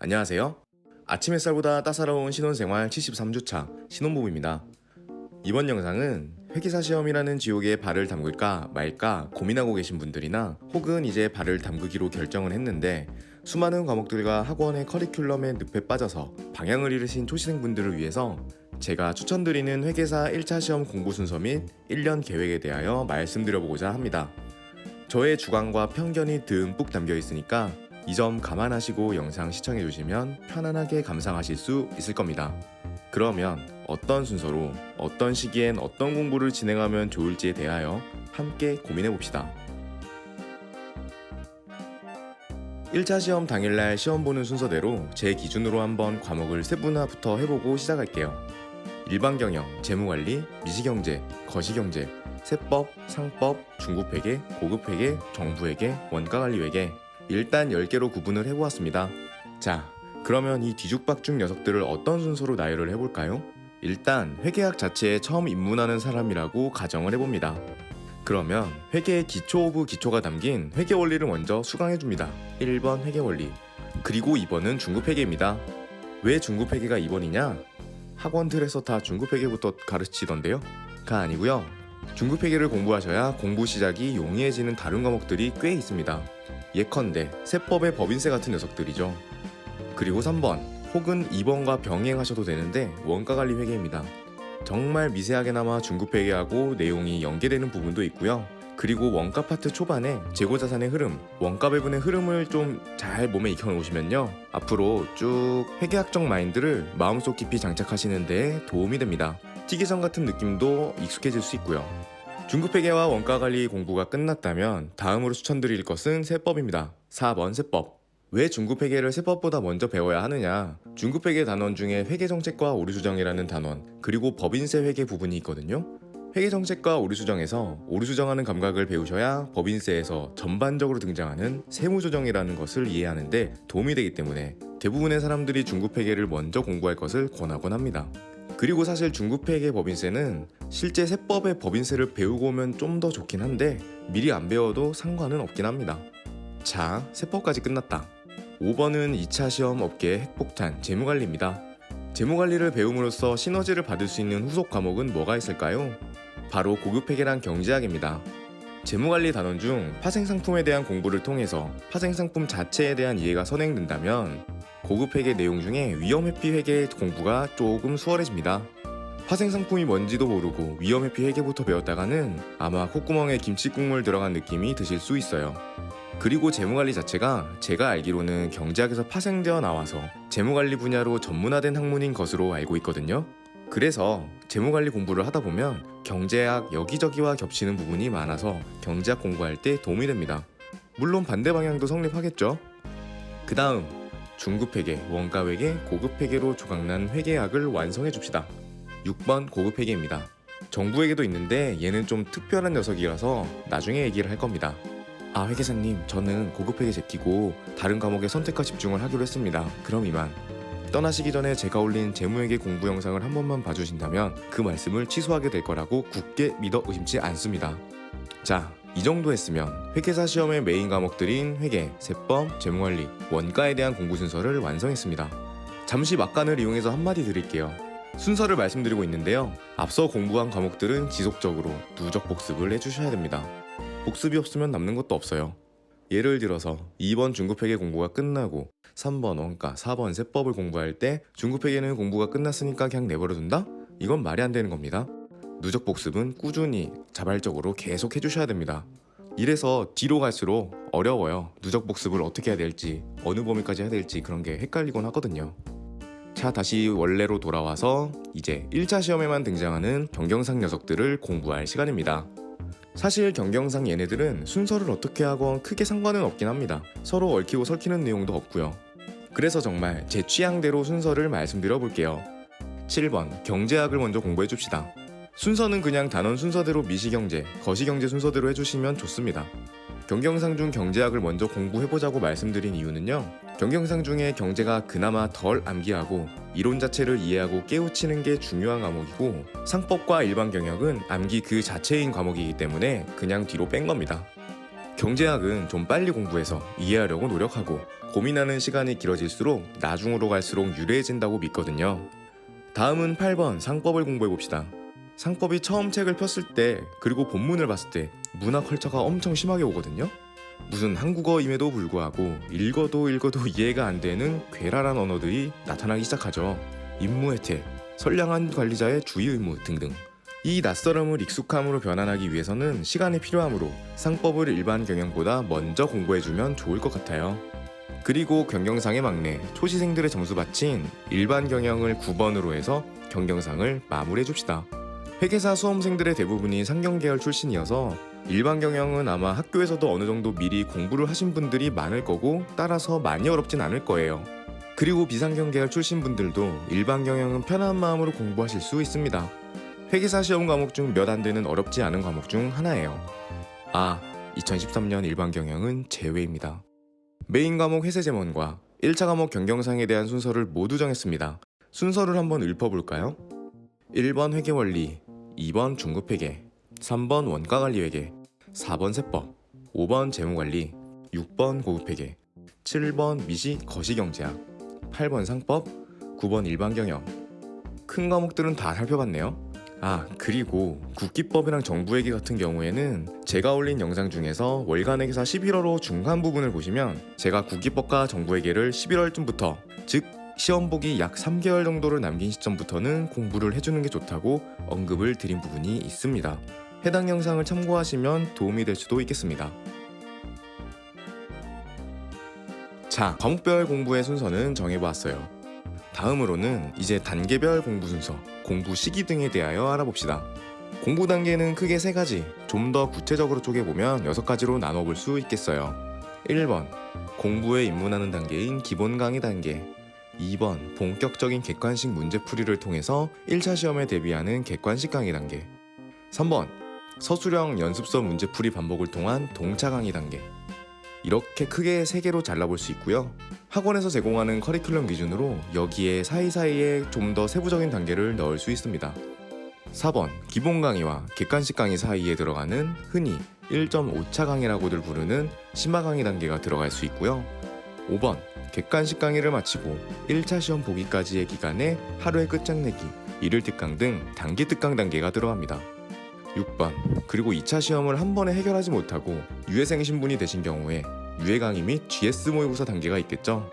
안녕하세요. 아침 햇살보다 따사로운 신혼생활 73주차 신혼부부입니다. 이번 영상은 회계사 시험이라는 지옥에 발을 담글까 말까 고민하고 계신 분들이나 혹은 이제 발을 담그기로 결정을 했는데 수많은 과목들과 학원의 커리큘럼에 늪에 빠져서 방향을 잃으신 초시생분들을 위해서 제가 추천드리는 회계사 1차 시험 공부 순서 및 1년 계획에 대하여 말씀드려보고자 합니다. 저의 주관과 편견이 듬뿍 담겨 있으니까 이 점 감안하시고 영상 시청해 주시면 편안하게 감상하실 수 있을 겁니다. 그러면 어떤 순서로 어떤 시기엔 어떤 공부를 진행하면 좋을지에 대하여 함께 고민해 봅시다. 1차 시험 당일날 시험 보는 순서대로 제 기준으로 한번 과목을 세분화부터 해보고 시작할게요. 일반 경영, 재무관리, 미시경제, 거시경제, 세법, 상법, 중급회계, 고급회계, 정부회계, 원가관리회계 일단 10개로 구분을 해보았습니다. 자, 그러면 이 뒤죽박죽 녀석들을 어떤 순서로 나열을 해볼까요? 일단 회계학 자체에 처음 입문하는 사람이라고 가정을 해봅니다. 그러면 회계의 기초 오브 기초가 담긴 회계 원리를 먼저 수강해줍니다. 1번 회계 원리. 그리고 2번은 중급 회계입니다. 왜 중급 회계가 2번이냐? 학원들에서 다 중급 회계부터 가르치던데요? 가 아니고요. 중급 회계를 공부하셔야 공부 시작이 용이해지는 다른 과목들이 꽤 있습니다. 예컨대 세법의 법인세 같은 녀석들이죠. 그리고 3번 혹은 2번과 병행하셔도 되는데 원가관리 회계입니다. 정말 미세하게나마 중급 회계하고 내용이 연계되는 부분도 있고요. 그리고 원가 파트 초반에 재고 자산의 흐름, 원가 배분의 흐름을 좀 잘 몸에 익혀 놓으시면요. 앞으로 쭉 회계학적 마인드를 마음속 깊이 장착하시는 데 도움이 됩니다. 티계선 같은 느낌도 익숙해질 수 있고요. 중급회계와 원가관리 공부가 끝났다면 다음으로 추천드릴 것은 세법입니다. 4번 세법. 왜 중급회계를 세법보다 먼저 배워야 하느냐? 중급회계 단원 중에 회계정책과 오류수정이라는 단원, 그리고 법인세 회계 부분이 있거든요. 회계정책과 오류수정에서 오류수정하는 감각을 배우셔야 법인세에서 전반적으로 등장하는 세무조정이라는 것을 이해하는데 도움이 되기 때문에 대부분의 사람들이 중급회계를 먼저 공부할 것을 권하곤 합니다. 그리고 사실 중급회계 법인세는 실제 세법의 법인세를 배우고 오면 좀 더 좋긴 한데 미리 안 배워도 상관은 없긴 합니다. 자, 세법까지 끝났다. 5번은 2차 시험 업계 핵폭탄 재무관리입니다. 재무관리를 배움으로써 시너지를 받을 수 있는 후속 과목은 뭐가 있을까요? 바로 고급회계란 경제학입니다. 재무관리 단원 중 파생상품에 대한 공부를 통해서 파생상품 자체에 대한 이해가 선행된다면 고급 회계 내용 중에 위험 회피 회계 공부가 조금 수월해집니다. 파생 상품이 뭔지도 모르고 위험 회피 회계부터 배웠다가는 아마 콧구멍에 김치 국물 들어간 느낌이 드실 수 있어요. 그리고 재무관리 자체가 제가 알기로는 경제학에서 파생되어 나와서 재무관리 분야로 전문화된 학문인 것으로 알고 있거든요. 그래서 재무관리 공부를 하다 보면 경제학 여기저기와 겹치는 부분이 많아서 경제학 공부할 때 도움이 됩니다. 물론 반대 방향도 성립하겠죠. 그 다음 중급 회계, 원가 회계, 고급 회계로 조각난 회계학을 완성해 줍시다. 6번 고급 회계입니다. 정부회계도 있는데 얘는 좀 특별한 녀석이라서 나중에 얘기를 할 겁니다. 아 회계사님 저는 고급 회계 제끼고 다른 과목에 선택과 집중을 하기로 했습니다. 그럼 이만. 떠나시기 전에 제가 올린 재무회계 공부 영상을 한 번만 봐주신다면 그 말씀을 취소하게 될 거라고 굳게 믿어 의심치 않습니다. 자, 이 정도 했으면 회계사 시험의 메인 과목들인 회계, 세법, 재무관리, 원가에 대한 공부 순서를 완성했습니다. 잠시 막간을 이용해서 한마디 드릴게요. 순서를 말씀드리고 있는데요. 앞서 공부한 과목들은 지속적으로 누적 복습을 해주셔야 됩니다. 복습이 없으면 남는 것도 없어요. 예를 들어서 2번 중급회계 공부가 끝나고 3번 원가, 4번 세법을 공부할 때 중급회계는 공부가 끝났으니까 그냥 내버려둔다? 이건 말이 안 되는 겁니다. 누적 복습은 꾸준히 자발적으로 계속 해주셔야 됩니다. 이래서 뒤로 갈수록 어려워요. 누적 복습을 어떻게 해야 될지, 어느 범위까지 해야 될지 그런 게 헷갈리곤 하거든요. 자, 다시 원래로 돌아와서 이제 1차 시험에만 등장하는 경경상 녀석들을 공부할 시간입니다. 사실 경경상 얘네들은 순서를 어떻게 하건 크게 상관은 없긴 합니다. 서로 얽히고 설키는 내용도 없고요. 그래서 정말 제 취향대로 순서를 말씀드려 볼게요. 7번 경제학을 먼저 공부해 줍시다. 순서는 그냥 단원 순서대로 미시경제, 거시경제 순서대로 해주시면 좋습니다. 경경상 중 경제학을 먼저 공부해보자고 말씀드린 이유는요. 경경상 중에 경제가 그나마 덜 암기하고 이론 자체를 이해하고 깨우치는 게 중요한 과목이고 상법과 일반 경영은 암기 그 자체인 과목이기 때문에 그냥 뒤로 뺀 겁니다. 경제학은 좀 빨리 공부해서 이해하려고 노력하고 고민하는 시간이 길어질수록 나중으로 갈수록 유리해진다고 믿거든요. 다음은 8번 상법을 공부해 봅시다. 상법이 처음 책을 폈을 때 그리고 본문을 봤을 때 문화 컬처가 엄청 심하게 오거든요. 무슨 한국어임에도 불구하고 읽어도 읽어도 이해가 안 되는 괴랄한 언어들이 나타나기 시작하죠. 임무 혜택, 선량한 관리자의 주의 의무 등등. 이 낯설음을 익숙함으로 변환하기 위해서는 시간이 필요하므로 상법을 일반 경영보다 먼저 공부해주면 좋을 것 같아요. 그리고 경영상의 막내 초시생들의 점수 받친 일반 경영을 9번으로 해서 경영상을 마무리해 줍시다. 회계사 수험생들의 대부분이 상경계열 출신이어서 일반 경영은 아마 학교에서도 어느 정도 미리 공부를 하신 분들이 많을 거고 따라서 많이 어렵진 않을 거예요. 그리고 비상경 계열 출신 분들도 일반 경영은 편한 마음으로 공부하실 수 있습니다. 회계사 시험 과목 중 몇 안 되는 어렵지 않은 과목 중 하나예요. 아, 2013년 일반 경영은 제외입니다. 메인 과목 회세 제문과 1차 과목 경경상에 대한 순서를 모두 정했습니다. 순서를 한번 읊어볼까요? 1번 회계 원리, 2번 중급 회계, 3번 원가 관리 회계, 4번 세법, 5번 재무 관리, 6번 고급 회계, 7번 미시 거시 경제학, 8번 상법, 9번 일반 경영. 큰 과목들은 다 살펴봤네요. 아, 그리고 국기법이랑 정부회계 같은 경우에는 제가 올린 영상 중에서 월간 회계사 11월호 중간 부분을 보시면 제가 국기법과 정부회계를 11월쯤부터 즉 시험 보기 약 3개월 정도를 남긴 시점부터는 공부를 해주는 게 좋다고 언급을 드린 부분이 있습니다. 해당 영상을 참고하시면 도움이 될 수도 있겠습니다. 자, 과목별 공부의 순서는 정해보았어요. 다음으로는 이제 단계별 공부 순서, 공부 시기 등에 대하여 알아봅시다. 공부 단계는 크게 세 가지, 좀 더 구체적으로 쪼개보면 여섯 가지로 나눠볼 수 있겠어요. 1번, 공부에 입문하는 단계인 기본 강의 단계. 2번, 본격적인 객관식 문제풀이를 통해서 1차 시험에 대비하는 객관식 강의 단계. 3번, 서술형 연습서 문제풀이 반복을 통한 동차 강의 단계. 이렇게 크게 세 개로 잘라볼 수 있고요. 학원에서 제공하는 커리큘럼 기준으로 여기에 사이사이에 좀 더 세부적인 단계를 넣을 수 있습니다. 4번 기본 강의와 객관식 강의 사이에 들어가는 흔히 1.5차 강의라고들 부르는 심화 강의 단계가 들어갈 수 있고요. 5번 객관식 강의를 마치고 1차 시험 보기까지의 기간에 하루의 끝장내기, 일일 특강 등 단기 특강 단계가 들어갑니다. 6번 그리고 2차 시험을 한 번에 해결하지 못하고 유해생 신분이 되신 경우에 유해 강의 및 GS 모의고사 단계가 있겠죠.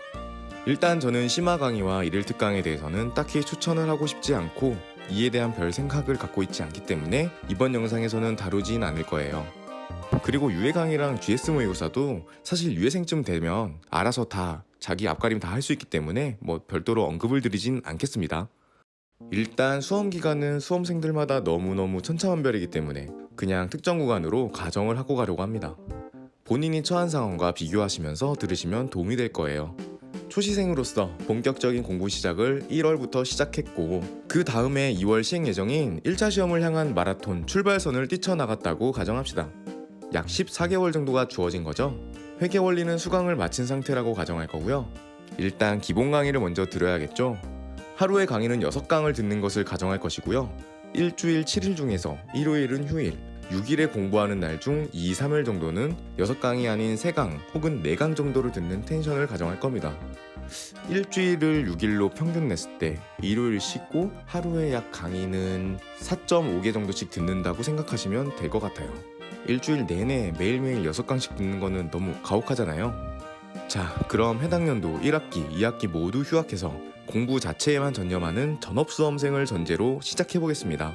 일단 저는 심화 강의와 일일 특강에 대해서는 딱히 추천을 하고 싶지 않고 이에 대한 별 생각을 갖고 있지 않기 때문에 이번 영상에서는 다루진 않을 거예요. 그리고 유해 강의랑 GS 모의고사도 사실 유해생쯤 되면 알아서 다 자기 앞가림 다 할 수 있기 때문에 뭐 별도로 언급을 드리진 않겠습니다. 일단 수험 기간은 수험생들마다 너무너무 천차만별이기 때문에 그냥 특정 구간으로 가정을 하고 가려고 합니다. 본인이 처한 상황과 비교하시면서 들으시면 도움이 될 거예요. 초시생으로서 본격적인 공부 시작을 1월부터 시작했고 그 다음에 2월 시행 예정인 1차 시험을 향한 마라톤 출발선을 뛰쳐나갔다고 가정합시다. 약 14개월 정도가 주어진 거죠. 회계 원리는 수강을 마친 상태라고 가정할 거고요. 일단 기본 강의를 먼저 들어야겠죠. 하루에 강의는 6강을 듣는 것을 가정할 것이고요. 일주일 7일 중에서 일요일은 휴일, 6일에 공부하는 날 중 2, 3일 정도는 6강이 아닌 3강 혹은 4강 정도를 듣는 텐션을 가정할 겁니다. 일주일을 6일로 평균 냈을 때 일요일 쉬고 하루에 약 강의는 4.5개 정도씩 듣는다고 생각하시면 될 것 같아요. 일주일 내내 매일매일 6강씩 듣는 거는 너무 가혹하잖아요. 자, 그럼 해당 연도 1학기, 2학기 모두 휴학해서 공부 자체에만 전념하는 전업수험생을 전제로 시작해 보겠습니다.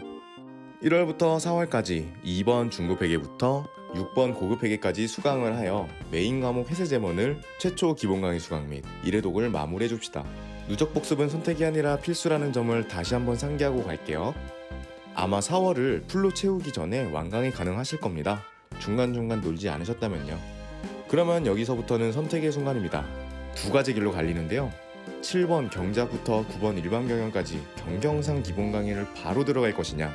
1월부터 4월까지 2번 중급 회계부터 6번 고급 회계까지 수강을 하여 메인 과목 회세 제문을 최초 기본 강의 수강 및 일회독을 마무리해 줍시다. 누적 복습은 선택이 아니라 필수라는 점을 다시 한번 상기하고 갈게요. 아마 4월을 풀로 채우기 전에 완강이 가능하실 겁니다. 중간중간 놀지 않으셨다면요. 그러면 여기서부터는 선택의 순간입니다. 두 가지 길로 갈리는데요. 7번 경작부터 9번 일반 경영까지 경경상 기본 강의를 바로 들어갈 것이냐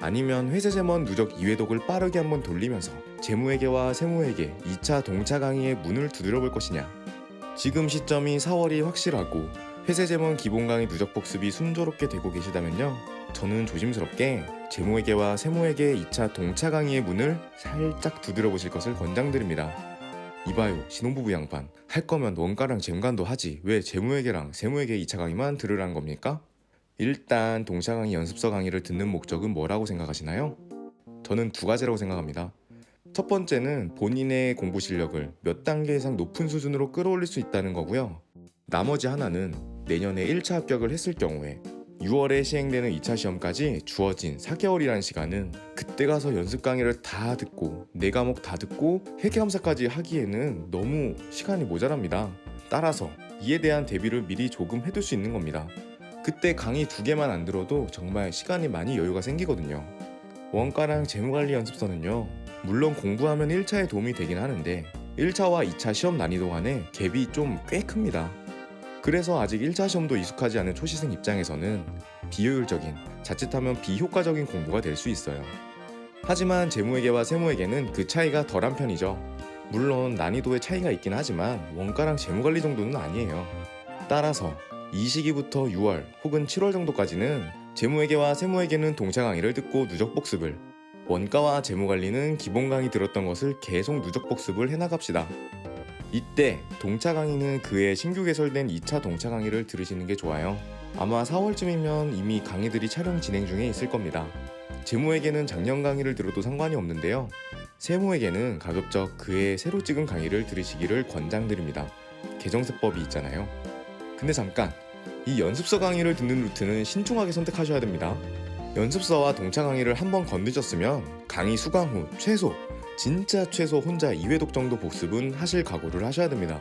아니면 회세제먼 누적 2회독을 빠르게 한번 돌리면서 재무회계와 세무회계 2차 동차 강의의 문을 두드려 볼 것이냐 지금 시점이 4월이 확실하고 폐쇄제문 기본 강의 누적 복습이 순조롭게 되고 계시다면요. 저는 조심스럽게 재무회계와 세무회계 2차 동차 강의의 문을 살짝 두드려 보실 것을 권장드립니다. 이봐요 신혼부부 양반 할 거면 원가랑 잼간도 하지 왜 재무회계랑 세무회계 2차 강의만 들으라는 겁니까? 일단 동차 강의 연습서 강의를 듣는 목적은 뭐라고 생각하시나요? 저는 두 가지라고 생각합니다. 첫 번째는 본인의 공부 실력을 몇 단계 이상 높은 수준으로 끌어올릴 수 있다는 거고요. 나머지 하나는 내년에 1차 합격을 했을 경우에 6월에 시행되는 2차 시험까지 주어진 4개월이라는 시간은 그때 가서 연습 강의를 다 듣고 네 과목 다 듣고 회계감사까지 하기에는 너무 시간이 모자랍니다. 따라서 이에 대한 대비를 미리 조금 해둘 수 있는 겁니다. 그때 강의 두 개만 안 들어도 정말 시간이 많이 여유가 생기거든요. 원가랑 재무관리 연습서는요. 물론 공부하면 1차에 도움이 되긴 하는데 1차와 2차 시험 난이도 간에 갭이 좀 꽤 큽니다. 그래서 아직 1차 시험도 익숙하지 않은 초시생 입장에서는 비효율적인, 자칫하면 비효과적인 공부가 될 수 있어요. 하지만 재무회계와 세무회계는 그 차이가 덜한 편이죠. 물론 난이도의 차이가 있긴 하지만 원가랑 재무관리 정도는 아니에요. 따라서 이 시기부터 6월 혹은 7월 정도까지는 재무회계와 세무회계는 동차 강의를 듣고 누적 복습을 원가와 재무관리는 기본 강의 들었던 것을 계속 누적 복습을 해나갑시다. 이때 동차 강의는 그해 신규 개설된 2차 동차 강의를 들으시는 게 좋아요. 아마 4월쯤이면 이미 강의들이 촬영 진행 중에 있을 겁니다. 재무회계는 작년 강의를 들어도 상관이 없는데요. 세무회계는 가급적 그해 새로 찍은 강의를 들으시기를 권장드립니다. 개정세법이 있잖아요. 근데 잠깐 이 연습서 강의를 듣는 루트는 신중하게 선택하셔야 됩니다. 연습서와 동차 강의를 한번 건드셨으면 강의 수강 후 최소 진짜 최소 혼자 2회독 정도 복습은 하실 각오를 하셔야 됩니다.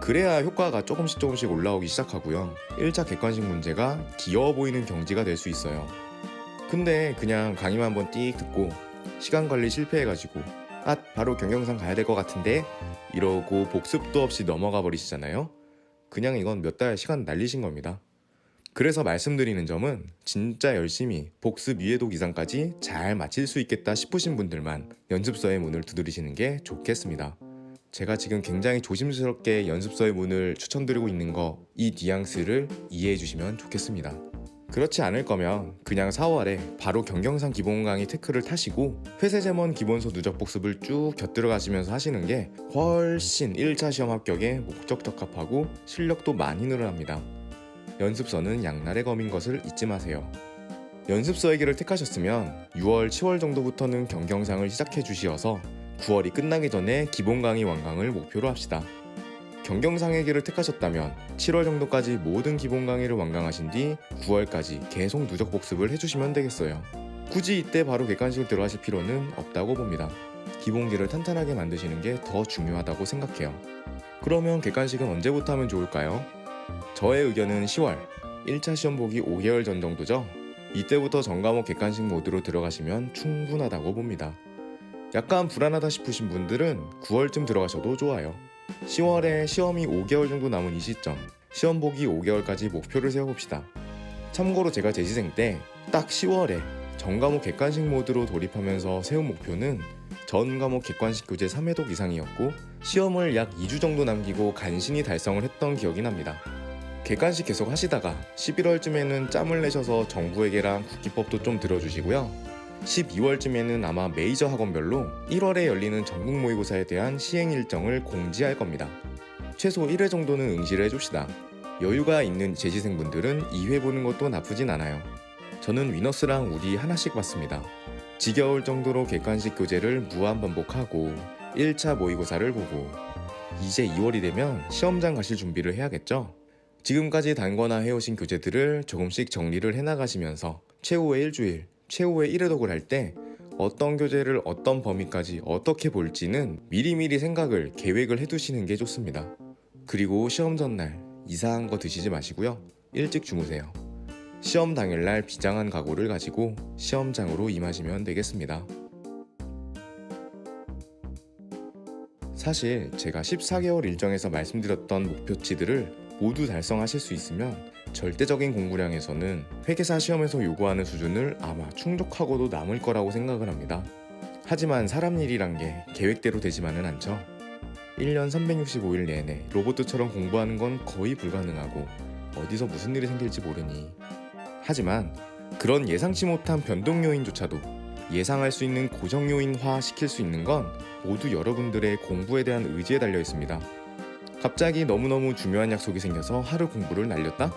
그래야 효과가 조금씩 조금씩 올라오기 시작하고요. 1차 객관식 문제가 귀여워 보이는 경지가 될 수 있어요. 근데 그냥 강의만 한번 띡 듣고 시간 관리 실패해가지고 아 바로 경영상 가야 될 것 같은데 이러고 복습도 없이 넘어가 버리시잖아요. 그냥 이건 몇 달 시간 날리신 겁니다. 그래서 말씀드리는 점은 진짜 열심히 복습 2회독 이상까지 잘 마칠 수 있겠다 싶으신 분들만 연습서의 문을 두드리시는 게 좋겠습니다. 제가 지금 굉장히 조심스럽게 연습서의 문을 추천드리고 있는 거 이 뉘앙스를 이해해 주시면 좋겠습니다. 그렇지 않을 거면 그냥 4월에 바로 경경상 기본 강의 테크를 타시고 회세제먼 기본서 누적 복습을 쭉 곁들여 가시면서 하시는 게 훨씬 1차 시험 합격에 목적 적합하고 실력도 많이 늘어납니다. 연습서는 양날의 검인 것을 잊지 마세요. 연습서 얘기를 택하셨으면 6월, 10월 정도부터는 경경상을 시작해 주시어서 9월이 끝나기 전에 기본 강의 완강을 목표로 합시다. 경경상 얘기를 택하셨다면 7월 정도까지 모든 기본 강의를 완강하신 뒤 9월까지 계속 누적 복습을 해주시면 되겠어요. 굳이 이때 바로 객관식을 들어가실 필요는 없다고 봅니다. 기본기를 탄탄하게 만드시는 게 더 중요하다고 생각해요. 그러면 객관식은 언제부터 하면 좋을까요? 저의 의견은 10월 1차 시험 보기 5개월 전 정도죠. 이때부터 전과목 객관식 모드로 들어가시면 충분하다고 봅니다. 약간 불안하다 싶으신 분들은 9월쯤 들어가셔도 좋아요. 10월에 시험이 5개월 정도 남은 이 시점, 시험 보기 5개월까지 목표를 세워봅시다. 참고로 제가 재시생 때 딱 10월에 전과목 객관식 모드로 돌입하면서 세운 목표는 전 과목 객관식 교재 3회독 이상이었고 시험을 약 2주 정도 남기고 간신히 달성을 했던 기억이 납니다. 객관식 계속 하시다가 11월쯤에는 짬을 내셔서 정부 회계랑 국기법도 좀 들어주시고요. 12월쯤에는 아마 메이저 학원별로 1월에 열리는 전국 모의고사에 대한 시행 일정을 공지할 겁니다. 최소 1회 정도는 응시를 해줍시다. 여유가 있는 재시생분들은 2회 보는 것도 나쁘진 않아요. 저는 위너스랑 우리 하나씩 봤습니다. 지겨울 정도로 객관식 교재를 무한 반복하고 1차 모의고사를 보고 이제 2월이 되면 시험장 가실 준비를 해야겠죠? 지금까지 단거나 해오신 교재들을 조금씩 정리를 해나가시면서 최후의 일주일, 최후의 1회독을 할 때 어떤 교재를 어떤 범위까지 어떻게 볼지는 미리미리 생각을 계획을 해두시는 게 좋습니다. 그리고 시험 전날 이상한 거 드시지 마시고요. 일찍 주무세요. 시험 당일날 비장한 각오를 가지고 시험장으로 임하시면 되겠습니다. 사실 제가 14개월 일정에서 말씀드렸던 목표치들을 모두 달성하실 수 있으면 절대적인 공부량에서는 회계사 시험에서 요구하는 수준을 아마 충족하고도 남을 거라고 생각을 합니다. 하지만 사람 일이란 게 계획대로 되지만은 않죠. 1년 365일 내내 로봇처럼 공부하는 건 거의 불가능하고 어디서 무슨 일이 생길지 모르니. 하지만 그런 예상치 못한 변동 요인조차도 예상할 수 있는 고정 요인화 시킬 수 있는 건 모두 여러분들의 공부에 대한 의지에 달려 있습니다. 갑자기 너무너무 중요한 약속이 생겨서 하루 공부를 날렸다?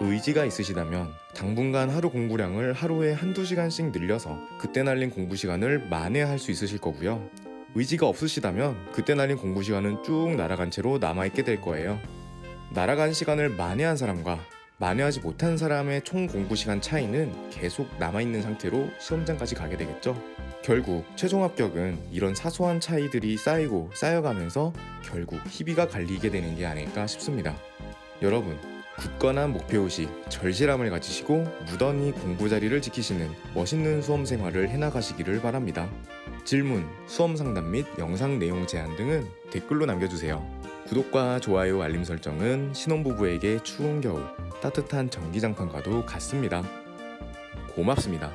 의지가 있으시다면 당분간 하루 공부량을 하루에 한두 시간씩 늘려서 그때 날린 공부 시간을 만회할 수 있으실 거고요. 의지가 없으시다면 그때 날린 공부 시간은 쭉 날아간 채로 남아있게 될 거예요. 날아간 시간을 만회한 사람과 만회하지 못한 사람의 총 공부 시간 차이는 계속 남아있는 상태로 시험장까지 가게 되겠죠. 결국 최종 합격은 이런 사소한 차이들이 쌓이고 쌓여가면서 결국 희비가 갈리게 되는 게 아닐까 싶습니다. 여러분, 굳건한 목표의식, 절실함을 가지시고 무던히 공부 자리를 지키시는 멋있는 수험 생활을 해나가시기를 바랍니다. 질문, 수험 상담 및 영상 내용 제안 등은 댓글로 남겨주세요. 구독과 좋아요, 알림 설정은 신혼부부에게 추운 겨울 따뜻한 전기장판과도 같습니다. 고맙습니다.